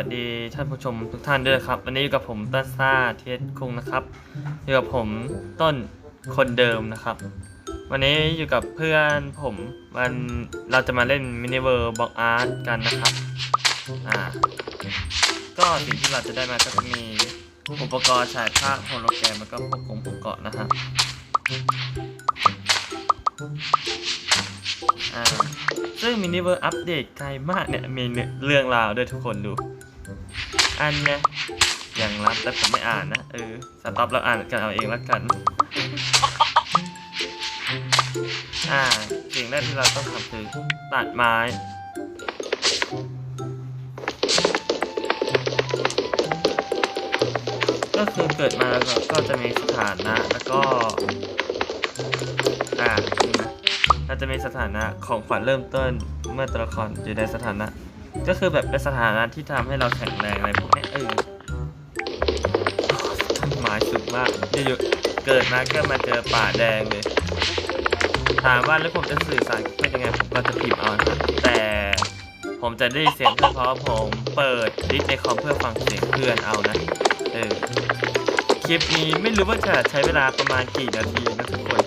สวัสดีท่านผู้ชมทุกท่านด้วยครับ วันนี้อยู่กับผมต้นซ่าเทสคุงนะครับอยู่กับผมต้นคนเดิมนะครับ วันนี้อยู่กับเพื่อนผมมันเราจะมาเล่นมินิเวอร์บ็อกอาร์ตกันนะครับอ่าก็สิ่งที่เราจะได้มาก็จะมีอุปกรณ์ฉายภาพโฮโลแกรมแล้วก็พวกกลมพวกเกาะนะฮะอ่าซึ่งมินิเวอร์อัปเดตไกลมากเนี่ยมีเรื่องราวด้วยทุกคนดู อันเนี่ยอย่างรับแต่ผมไม่อ่านนะเออสต็อปแล้วอ่านกันเอาเองแล้วกัน อ่าสิ่งแรกที่เราต้องทำคือตัดไม้ก็คือเกิดมาแล้วก็จะมีสถานะแล้วก็ อ่านี่นะเราจะมีสถานะของขวัญเริ่มต้น เมื่อตัวละครอยู่ในสถานะ ก็คือแบบเป็นสถานะที่ทำให้เราแข็งแรงอะไรพวกนี้เออต้นไม้สุดมากอยู่ๆเกิดมาก็มาเจอป่าแดงเลย ถามว่าแล้วผมจะสื่อสารเป็นยังไงผมก็จะพิมพ์เอานะแต่ผมจะได้เสียงเพื่อนเพราะผมเปิดดิสในคอมเพื่อฟังเสียงเพื่อนเอานะ เออ คลิปนี้ไม่รู้ว่าจะใช้เวลาประมาณกี่นาทีนะทุกคน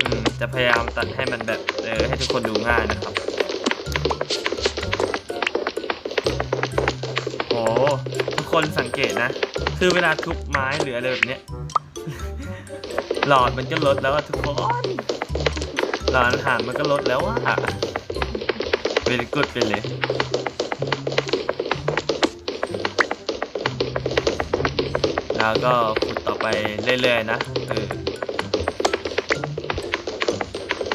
อืม จะพยายามตัดให้มันแบบ เออ ให้ทุกคนดูง่ายนะครับ ทุกคนสังเกตนะ คือเวลาทุบไม้หรืออะไรแบบเนี้ยหลอดมันก็ลดแล้วอะทุกคนหลอดอาหารมันก็ลดแล้วอะเวลกดไปเลยแล้วก็ขุดต่อไปเรื่อยๆนะเออ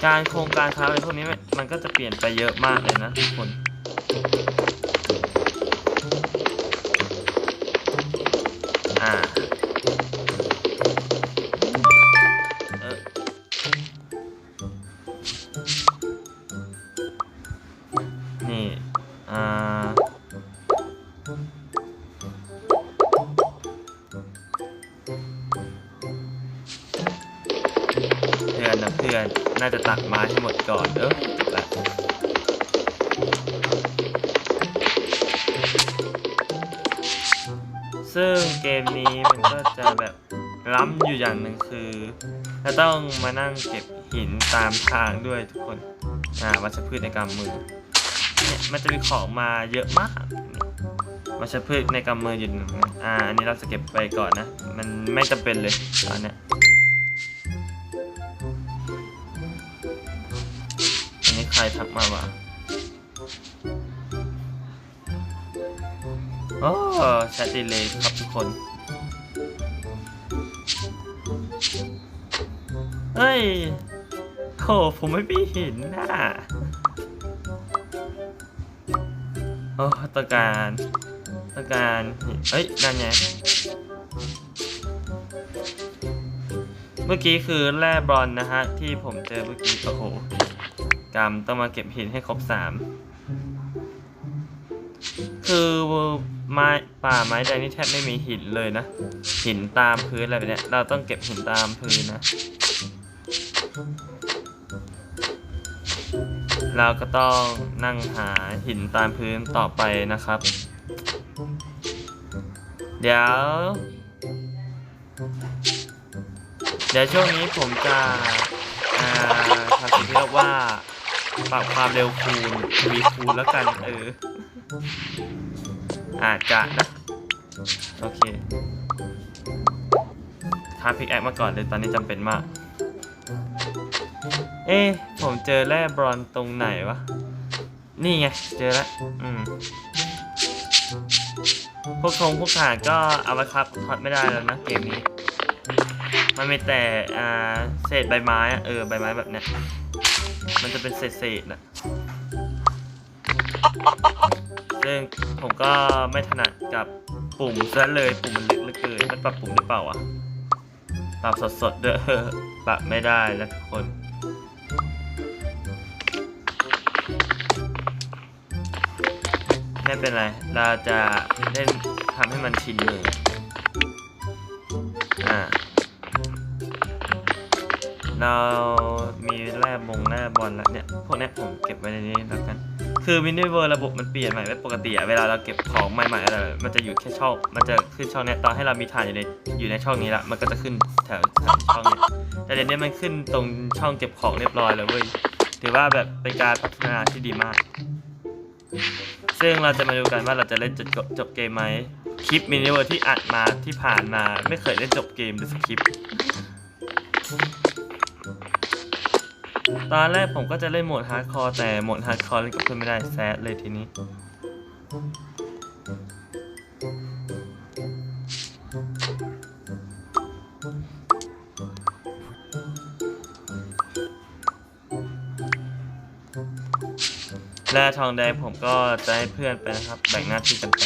การโครงการค้าอะไรพวกนี้มันก็จะเปลี่ยนไปเยอะมากเลยนะทุกคน ต้องมานั่งเก็บหินตามทางด้วยทุกคน อ่าวัชพืชในกำมือเนี่ยมันจะมีของมาเยอะมากวัชพืชในกำมืออยู่หนึ่งอ่า อันนี้เราจะเก็บไปก่อนนะ มันไม่จำเป็นเลยตอนนี้อันนี้ใครทักมาวะโอ้แชทดีเลยครับทุกคน เฮ้ยโหผมไม่มีหินน่ะโอ้ต้องการต้องการเอ้ยนั่นไงเมื่อกี้คือแร่บรอนนะฮะ ที่ผมเจอเมื่อกี้โอ้โหกรรมต้องมาเก็บหินให้ครบสามคือไม้ป่าไม้แดงนี่แทบไม่มีหินเลยนะ หินตามพื้นอะไรแบบนี้เราต้องเก็บหินตามพื้นนะ เราก็ต้องนั่งหาหินตามพื้นต่อไปนะครับ เดี๋ยว เดี๋ยวช่วงนี้ผมจะอ่าทำสิ่งที่เรียกว่าปรับความเร็วคูณมีคูณแล้วกันเออ อาจจะนะ โอเคทาพิกแอคมาก่อนเลยตอนนี้จำเป็นมาก เอ๊ะผมเจอแร่บรอนตรงไหนวะ นี่ไง เจอแล้วอืม พวกทงพวกฐานก็เอาไว้ครับถอดไม่ได้แล้วนะเกมนี้ มันมีแต่อ่าเศษใบไม้อะเออใบไม้แบบเนี้ย มันจะเป็นเศษๆนะซึ่งผมก็ไม่ถนัดกับปุ่มซะเลยปุ่มมันล็กเหลือเกินมันปรับปุ่มหรือเปล่าอะปรับสดๆด้วยปรับไม่ได้นะทุกคน ไม่เป็นไร เราจะเล่นทำให้มันชินมืออ่าเรามีแร่บงแร่บอลแล้วเนี่ยพวกนี้ผมเก็บไว้ในนี้แล้วกัน คือมินิเวอร์ระบบมันเปลี่ยนใหม่ไม่ปกติอะเวลาเราเก็บของใหม่ๆอะไรมันจะอยู่แค่ช่องมันจะขึ้นช่องเนี้ยตอนให้เรามีฐานอยู่ในอยู่ในช่องนี้ละมันก็จะขึ้นแถวแถวช่องนี้แต่เดี๋ยวนี้มันขึ้นตรงช่องเก็บของเรียบร้อยแล้วเว้ยถือว่าแบบเป็นการพัฒนาที่ดีมาก ซึ่งเราจะมาดูกันว่าเราจะเล่นจบจบเกมไหมคลิปมินิเวอร์ที่อัดมาที่ผ่านมาไม่เคยเล่นจบเกมเลยสักคลิปตอนแรกผมก็จะเล่นโหมดฮาร์ดคอร์แต่โหมดฮาร์ดคอร์เล่นกับเพื่อนไม่ได้แซดเลยทีนี้ และทองแดงผมก็จะให้เพื่อนไปนะครับ แบ่งหน้าที่กันไป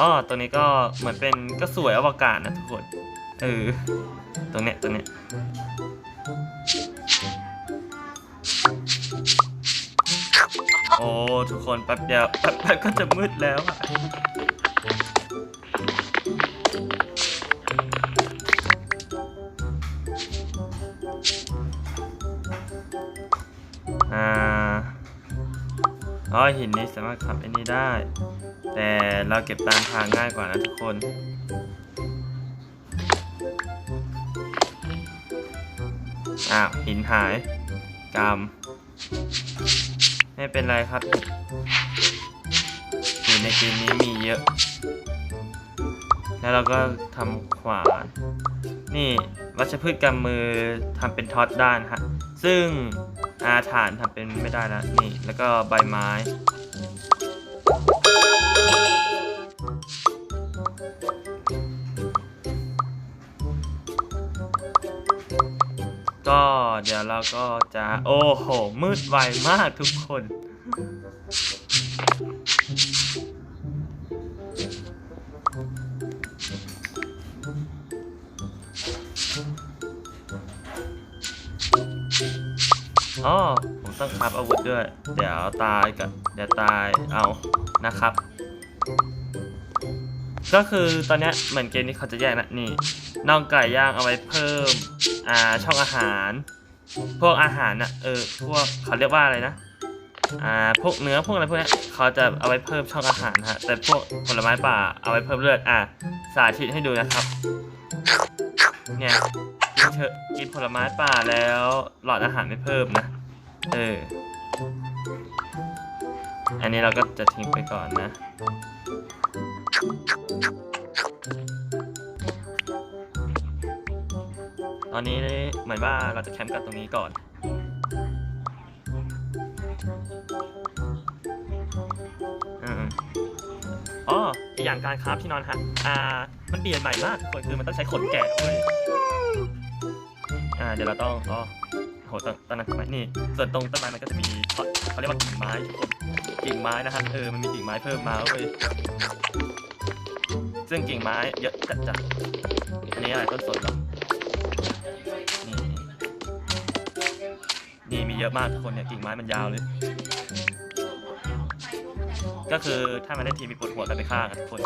อ๋อตัวนี้ก็เหมือนเป็นก็สวยอวกาศนะทุกคน เออ ตรงเนี้ยตรงเนี้ยโอ้ ทุกคนแป๊บเดียวแป๊บแป๊บก็จะมืดแล้วอะ อ๋อหินนี้สามารถขับไอ้นี้ได้ แต่เราเก็บตามทางง่ายกว่านะทุกคนอ้าวหินหายกำไม่เป็นไรครับอยู่ในเกมนี้มีเยอะ แล้วเราก็ทำขวานนี่วัชพืชกำมือทำเป็นท็อตด้านฮะ ซึ่ง อาฐานทำเป็นไม่ได้แล้วนี่ แล้วก็ใบไม้ก็เดี๋ยวเราก็จะ โอ้โห มืดไวมากทุกคน อ๋อผมต้องคราบอาวุธด้วย เดี๋ยวตายกับเดี๋ยวตายเอานะครับ ก็คือตอนนี้เหมือนเกมนี้เขาจะแยกนะนี่น่องไก่ย่างเอาไว้เพิ่มอ่าช่องอาหาร พวกอาหารน่ะเออพวกเขาเรียกว่าอะไรนะอ่าพวกเนื้อพวกอะไรพวกนี้เขาจะเอาไว้เพิ่มช่องอาหารฮะแต่พวกผลไม้ป่าเอาไว้เพิ่มเลือดอะสาธิตให้ดูนะครับเนี่ยกินเถอะกินผลไม้ป่าแล้วหลอดอาหารไม่เพิ่มนะ เออ อันนี้เราก็จะทิ้งไปก่อนนะ ตอนนี้เหมือนว่าเราจะแคมป์กันตรงนี้ก่อน อ๋ออีกอย่างการคราฟที่นอนฮะ อ่า มันเปลี่ยนใหม่มากทุกคนคือมันต้องใช้ขนแกะด้วย อ่า เดี๋ยวเราต้อง อ๋อ โหต้นต้นนั้นไม้นี่ ส่วนตรงต้นไม้มันก็จะมีเขาเรียกว่ากิ่งไม้กิ่งไม้นะฮะเออมันมีกิ่งไม้เพิ่มมาเว้ยซึ่งกิ่งไม้เยอะจัดจัดอันนี้อะไรต้นสนเหรอนี่นี่มีเยอะมากทุกคนเนี่ยกิ่งไม้มันยาวเลย ก็คือถ้ามันได้ทีมมีปวดหัวกันไปฆ่ากันทุกคน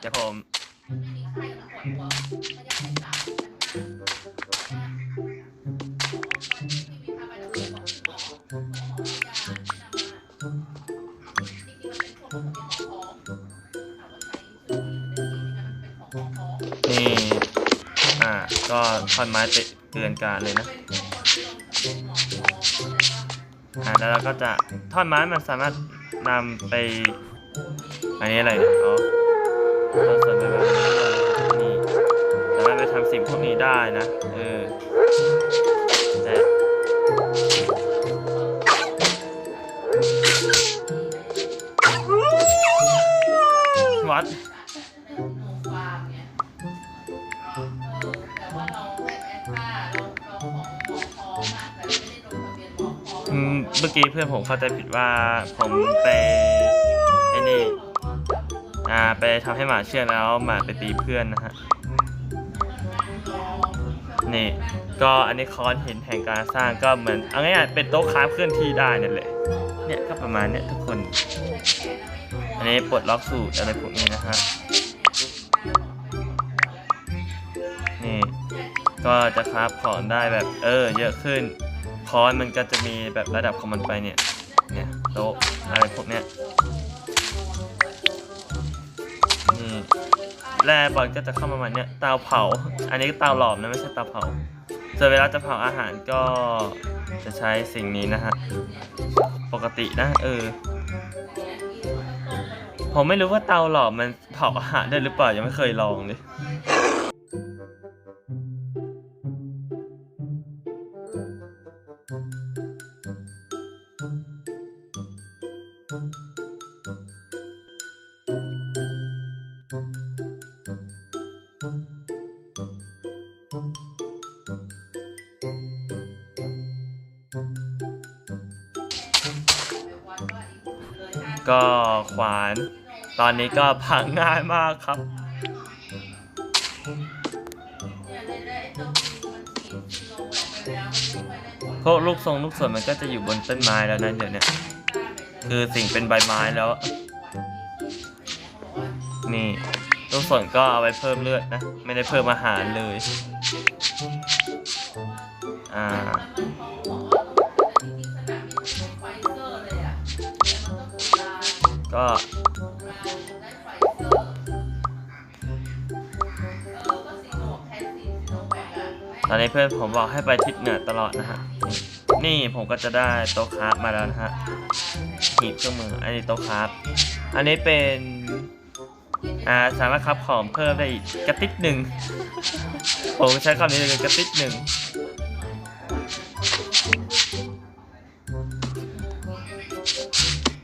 เดี๋ยวผม นี่อ่า ก็ท่อนไม้เตะเตือนการเลยนะ อ่า แล้วเราก็จะท่อนไม้มันสามารถนำไป อันนี้อะไรเนี่ยอ๋อ เราสามารถแบบนี้นี่สามารถไปทำสิ่งพวกนี้ได้นะเออแต่วัดอืมเมื่อกี้เพื่อนผมเข้าใจผิดว่าผมไป อ่าไปทำให้หมาเชื่อแล้วหมาไปตีเพื่อนนะฮะนี่ก็อันนี้คอนเห็นแห่งการสร้างก็เหมือนเอาง่ายๆเป็นโต๊ะค้าเคลื่อนที่ได้นั่นแหละเนี่ยก็ประมาณเนี้ยทุกคน อันนี้ปลดล็อกสูตรอะไรพวกนี้นะฮะนี่ก็จะคราฟของได้แบบเออ เยอะขึ้นคอนมันก็จะมีแบบระดับของมันไปเนี่ยเนี่ยโต๊ะอะไรพวกเนี้ย นี่แร่บอลก็จะเข้ามามันเนี่ยเตาเผา อันนี้ก็เตาหลอมนะไม่ใช่เตาเผาส่วนเวลาจะเผาอาหารก็จะใช้สิ่งนี้นะฮะปกตินะเออผมไม่รู้ว่าเตาหลอมมันเผาอาหารได้หรือเปล่ายังไม่เคยลองเลย ก็ขวาน ตอนนี้ก็พังง่ายมากครับ พวกลูกทรงลูกส่วนมันก็จะอยู่บนต้นไม้แล้วนะเดี๋ยวนี้คือสิ่งเป็นใบไม้แล้ว นี่ลูกส่วนก็เอาไว้เพิ่มเลือดนะ ไม่ได้เพิ่มอาหารเลย อ่า ก็ตอนนี้เพื่อนผมบอกให้ไปทิศเหนือตลอดนะฮะ นี่ผมก็จะได้โต๊ะคราฟมาแล้วนะฮะหีบเครื่องมือ อันนี้โต๊ะคราฟอันนี้เป็นอ่าสามารถคราฟของเพิ่มได้อีกกระติดหนึ่ง ผมใช้คำนี้เลยกระติดหนึ่ง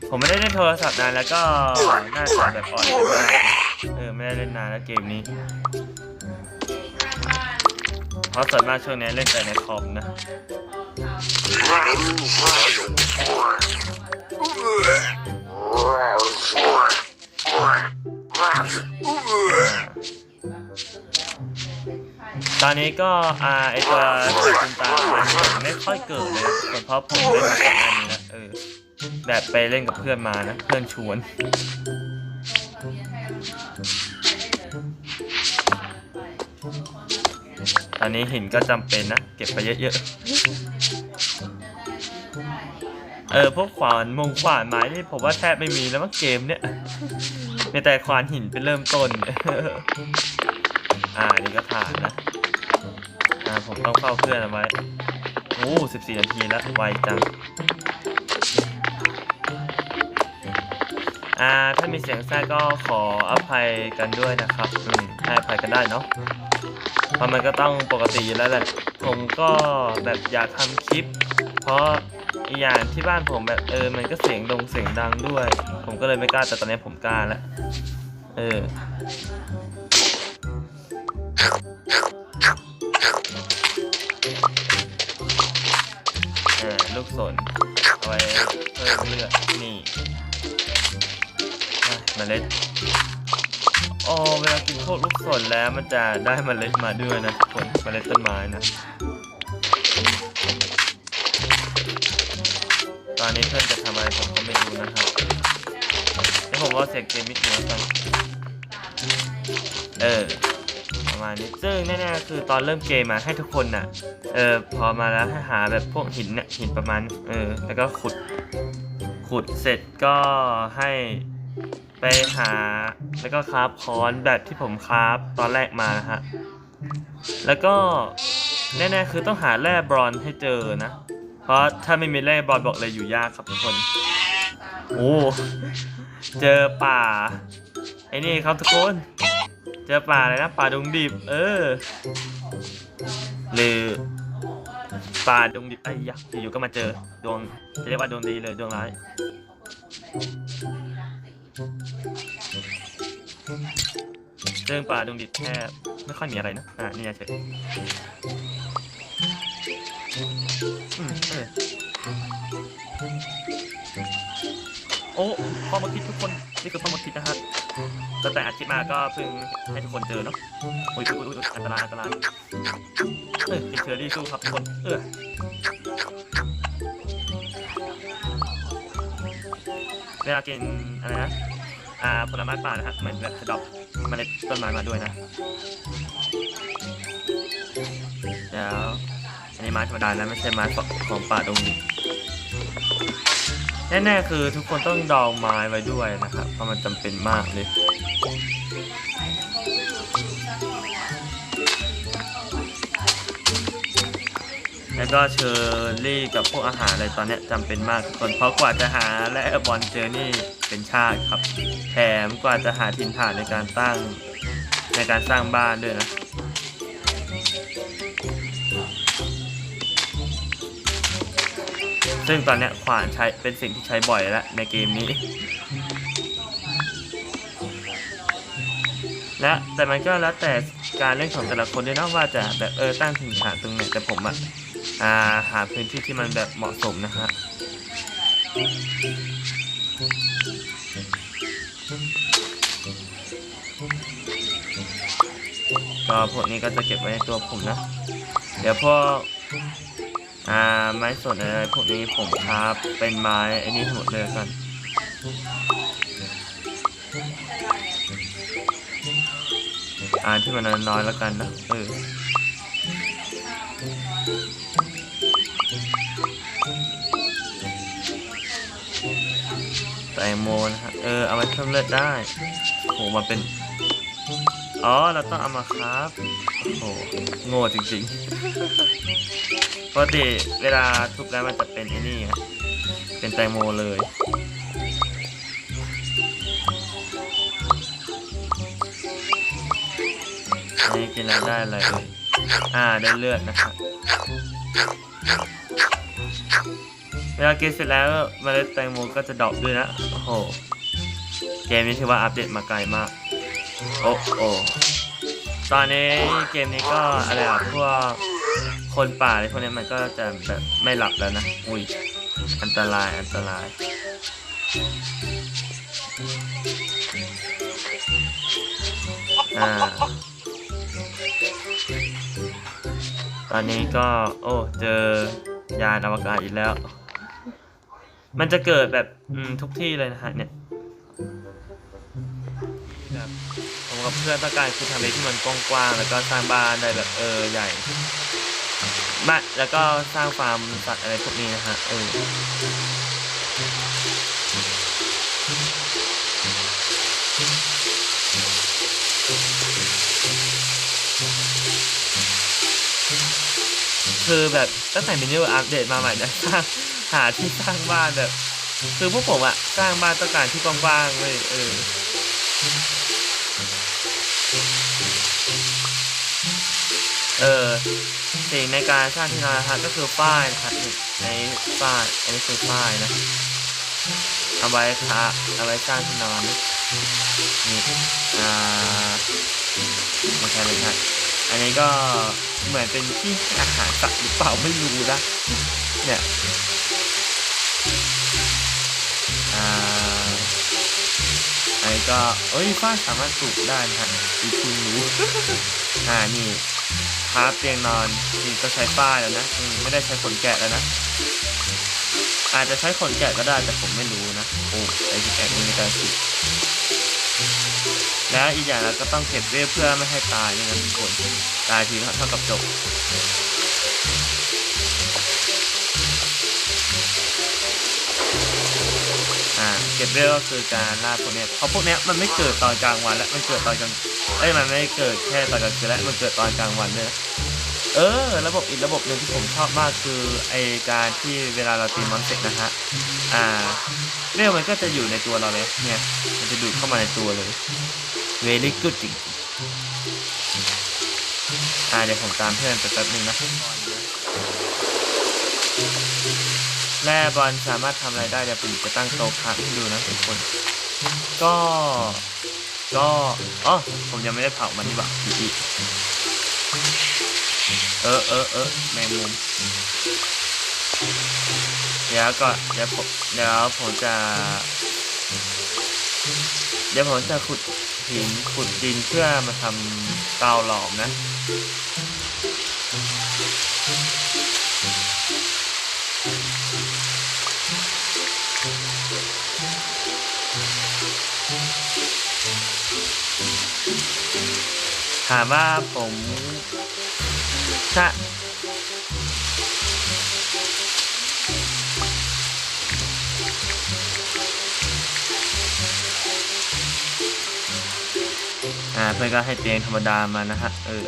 ผมไม่ได้เล่นโทรศัพท์นานแล้วก็น่าจะแบบอ่อนมากเออไม่ได้เล่นนานแล้วเกมนี้ เพราะส่วนมากช่วงนี้เล่นแต่ในคอมนะตอนนี้ก็อ่าไอตัวคุณตามันไม่ค่อยเกิดเลยเพราะผมเล่นมาก่อนหน้านี้แล้วเออ แบบไปเล่นกับเพื่อนมานะ เพื่อนชวน ตอนนี้หินก็จำเป็นนะ เก็บไปเยอะๆ เออ พวกขวานมงขวานไม้นี่ผมว่าแทบไม่มีแล้วมั้งเกมเนี่ยมีแต่ขวานหินเป็นเริ่มต้น อ่า นี่ก็ผ่านนะ อ่า ผมต้องเฝ้าเพื่อนเอาไว้ โอ้สิบสี่นาทีแล้ว ไวจัง อ่าถ้ามีเสียงแทรกก็ขออภัยกันด้วยนะครับอืมให้อภัยกันได้เนาะเพราะมันก็ต้องปกติอยู่แล้วแหละผมก็แบบอยากทำคลิป เพราะอีกอย่างที่บ้านผมแบบเออมันก็เสียงดงเสียงดังด้วย ผมก็เลยไม่กล้าแต่ตอนนี้ผมกล้าแล้วเออลูกสนเอาไว้เพิ่มเลือดนี่ เมล็ดอ๋อเวลากินพวกลูกสนแล้วมันจะได้เมล็ดมาด้วยนะทุกคนเมล็ดต้นไม้นะตอนนี้เพื่อนจะทำอะไรผมก็ไม่รู้นะครับเดี๋ยวผมว่าเสียงเกมมิดเหนือกันเออประมาณนี้ซึ่งแน่ๆคือตอนเริ่มเกมมาให้ทุกคนน่ะ เออพอมาแล้วให้หาแบบพวกหินเนี่ยหินประมาณ เออ แล้วก็ขุด ขุดเสร็จก็ให้ ไปหาแล้วก็คราฟค้อนแบบที่ผมคราฟตอนแรกมานะฮะ แล้วก็แน่ๆคือต้องหาแร่บรอนให้เจอนะ เพราะถ้าไม่มีแร่บรอนบอกเลยอยู่ยากครับทุกคน โอ้เจอป่าไอ้นี่ครับทุกคน เจอป่าอะไรนะป่าดงดิบ เออหรือป่าดงดิบไอ้ยักษ์อยู่ก็มาเจอดวงจะเรียกว่าดวงดีเลยดวงร้าย เรื่องป่าดงดิบแทบไม่ค่อยมีอะไรนะ อ่านี่เฉยอืมเออโอ้พ่อมาคิดทุกคน นี่คือพ่อมาคิดนะฮะตั้งแต่อัดคลิปมาก็เพิ่งให้ทุกคนเจอเนาะอุ้ยอุ้ยอุ้ยอันตรายอันตรายเออกินเชอรี่สู้ครับทุกคนเออเวลากินอะไรนะ อ่าผลไม้ป่านะฮะเหมือนแบบจะดอก เมล็ดต้นไม้มาด้วยนะไม้ธรรมดานะไม่ใช่ไม้ของป่าดงดิบแน่ๆคือทุกคนต้องดองไม้ไว้ด้วยนะครับ เพราะมันจำเป็นมากเลย แล้วก็เชอร์รี่กับพวกอาหารอะไรตอนเนี้ยจำเป็นมากทุกคนเพราะกว่าจะหาและบอลเจอนี่เป็นชาติครับ แถมกว่าจะหาทินฐานในการตั้งในการสร้างบ้านด้วยนะ ซึ่งตอนเนี้ยขวานใช้เป็นสิ่งที่ใช้บ่อยแล้วในเกมนี้ และแต่มันก็แล้วแต่การเล่นของแต่ละคนด้วยนะว่าจะแบบเออตั้งถิ่นฐานตรงไหนแต่ผมอะ อ่าหาพื้นที่ที่มันแบบเหมาะสมนะฮะก็พวกนี้ก็จะเก็บไว้ในตัวผมนะ เดี๋ยวพวกอ่าไม้สดอะไรพวกนี้ผมครับเป็นไม้ไอ้นี่หมดเลยกันอ่านที่มันน้อยๆแล้วกันนะเออ แตงโมนะฮะเออเอาไว้เพิ่มเลือดได้โหมาเป็นอ๋อเราต้องเอามาครับโหโง่จริงๆปกติเวลาทุบแล้วมันจะเป็นไอ้นี่ฮะเป็นแตงโมเลยนนี้กินแล้วได้อะไรเอ่ยอ่าได้เลือดนะครับ เวลากินเสร็จแล้วเมล็ดแตงโมก็จะดอปด้วยนะ โอ้โห เกมนี้ถือว่าอัปเดตมาไกลมาก โอ้โอตอนนี้เกมนี้ก็อะไรอะพวกคนป่าอะไรพวกนี้มันก็จะแบบไม่หลับแล้วนะ อุ้ย อันตรายอันตราย อ่า ตอนนี้ก็ โอ้ เจอยานอวกาศอีกแล้ว มันจะเกิดแบบอืมทุกที่เลยนะฮะเนี่ยแบบผมกับเพื่อนต้องการคือทำอะไรที่มันกว้างๆแล้วก็สร้างบ้านได้แบบเออใหญ่บ้านแล้วก็สร้างฟาร์มสัตว์อะไรพวกนี้นะฮะเออคือแบบตั้งแต่มินิเวอร์อัปเดตมาใหม่นะสร้าง หาที่สร้างบ้านแบบ คือพวกผมอะสร้างบ้านต้องการที่กว้างๆเลยเออเออสิ่งในการสร้างที่นอนนะครับก็คือฝ้ายนะครับในฝ้ายอันนี้คือฝ้ายนะเอาไว้ค่ะเอาไว้สร้างที่นอนนี่อ่าไม่ใช่ไม่ใช่อันนี้ก็เหมือนเป็นที่อาหารสัตว์หรือเปล่าไม่รู้นะเนี่ย ก็เอ้ยฝ้าสามารถปลูกได้นะฮะอีกคุณรู้อ่านี่พาร์ทเตียงนอนนี่ก็ใช้ฝ้าแล้วนะอืไม่ได้ใช้ขนแกะแล้วนะ อาจจะใช้ขนแกะก็ได้แต่ผมไม่รู้นะโอ้ไอ้ที่แกะนี่ในการสิแล้วอีกอย่างเราก็ต้องเก็บเวฟเพื่อไม่ให้ตายนี่นะทุกคนตายทีเท่ากับจบ เก็บเวลก็คือการล่าพวกเนี้ยเพราะพวกเนี้ยมันไม่เกิดตอนกลางวันแล้วมันเกิดตอนกลางเอ้ยมันไม่เกิดแค่ตอนกลางคืนแล้วมันเกิดตอนกลางวันด้วยเออ ระบบอีกระบบหนึ่งที่ผมชอบมากคือไอการที่เวลาเราตีมอนเสร็จนะฮะอ่าเวลมันก็จะอยู่ในตัวเราเลยเนี่ยมันจะดูดเข้ามาในตัวเลยเวลี่กูดจริงอ่าเดี๋ยวผมตามเพื่อนไปแป๊บนึงนะ แร่บอลสามารถทำอะไรได้เดี๋ยวผมจะตั้งโต๊ะค้างให้ดูนะทุกคน ก็ ก็อ๋อผมยังไม่ได้เผามันนี่หว่าอีอีเออเออเออแมงมุมเดี๋ยวก็เดี๋ยวผมเดี๋ยวผมจะ เดี๋ยวผมจะขุดหินขุดดินเพื่อมาทำเตาหลอมนะ ถามว่าผมถ้าอ่าเพื่อนก็ให้เตียงธรรมดามานะฮะ เออ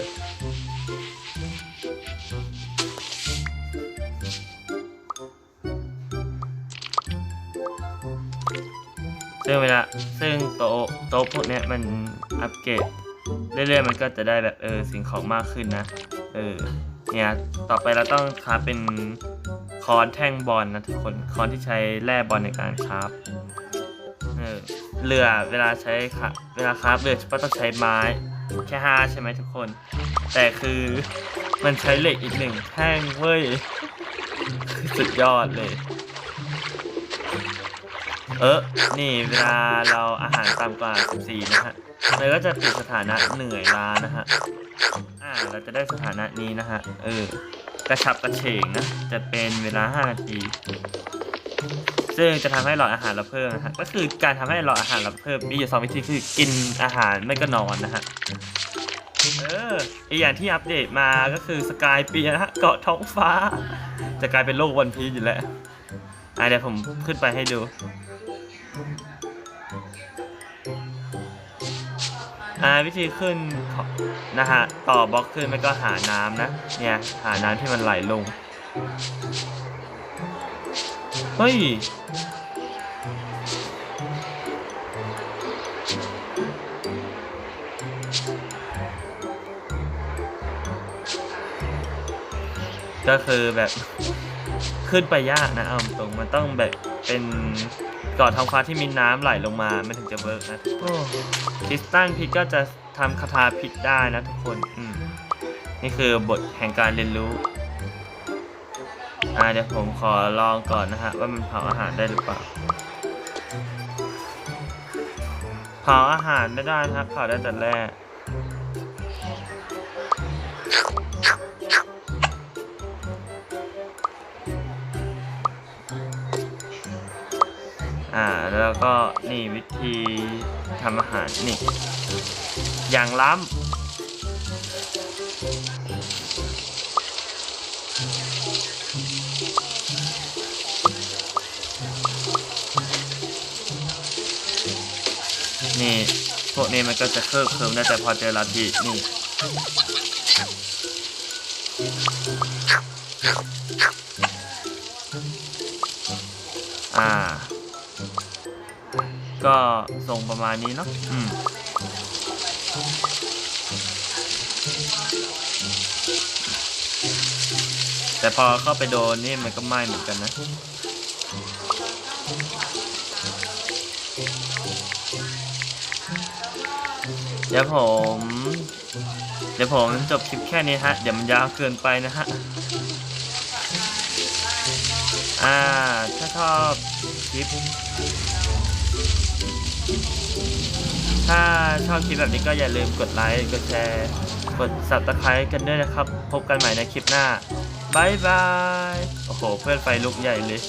ซึ่งเวลาซึ่งโต๊ะโต๊ะพวกนี้ยมันอัปเกรด เรื่อยๆมันก็จะได้แบบเออสิ่งของมากขึ้นนะ เออเนี่ยต่อไปเราต้องคราฟเป็นคอนแท่งบอลนะทุกคนคอนที่ใช้แร่บอลในการคราฟเออเรือเวลาใช้ค่ะเวลาคราฟเรือก็ต้องใช้ไม้แค่ห้าใช่ไหมทุกคน แต่คือมันใช้เหล็กอีกหนึ่งแท่งเว้ยสุดยอดเลย เออนี่เวลาเราอาหารต่ำกว่า 14 นะฮะ เราก็จะติดสถานะเหนื่อยล้านะฮะ อ่า เราจะได้สถานะนี้นะฮะ เออ กระชับกระเฉงนะ จะเป็นเวลา 5 นาที ซึ่งจะทำให้หลอดอาหารเราเพิ่มนะฮะ ก็คือการทำให้หลอดอาหารเราเพิ่มมีอยู่สองวิธีคือกินอาหารไม่ก็นอนนะฮะ เออ อีกอย่างที่อัปเดตมาก็คือสกายเปียนะฮะ เกาะท้องฟ้า จะกลายเป็นโลกวันพีชอยู่แล้วอะเดี๋ยวผมขึ้นไปให้ดู อ่าวิธีขึ้นนะฮะต่อบล็อกขึ้นไม่ก็หาน้ำนะ เนี่ย หาน้ำที่มันไหลลง เฮ้ยก็คือแบบขึ้นไปยากนะเอาตรงมันต้องแบบเป็น กาะท้องฟ้าที่มีน้ำไหลลงมามันถึงจะเวิร์กนะโอ้คริสตันพิษก็จะทำคาถาพิษได้นะทุกคนอืมนี่คือบทแห่งการเรียนรู้อ่าเดี๋ยวผมขอลองก่อนนะฮะว่ามันเผาอาหารได้หรือเปล่าเผาอาหารไม่ได้นะครับเผาได้แต่แร อ่าแล้วก็นี่วิธีทำอาหารนี่ อย่างล้ำนี่พวกนี้มันก็จะเคลิบเคลิมได้แต่พอเจอลาทีนี่ ก็ทรงประมาณนี้เนาะอืมแต่พอเข้าไปโดนนี่มันก็ไหม้เหมือนกันนะ เดี๋ยวผม เดี๋ยวผมจบคลิปแค่นี้ฮะ เดี๋ยวมันยาวเกินไปนะฮะ อ่า ถ้าชอบคลิป ถ้าชอบคลิปแบบนี้ก็อย่าลืมกดไลค์ กดแชร์ กด subscribe กันด้วยนะครับ พบกันใหม่ในคลิปหน้าบายบาย โอ้โห เพื่อนไฟลุกใหญ่เลย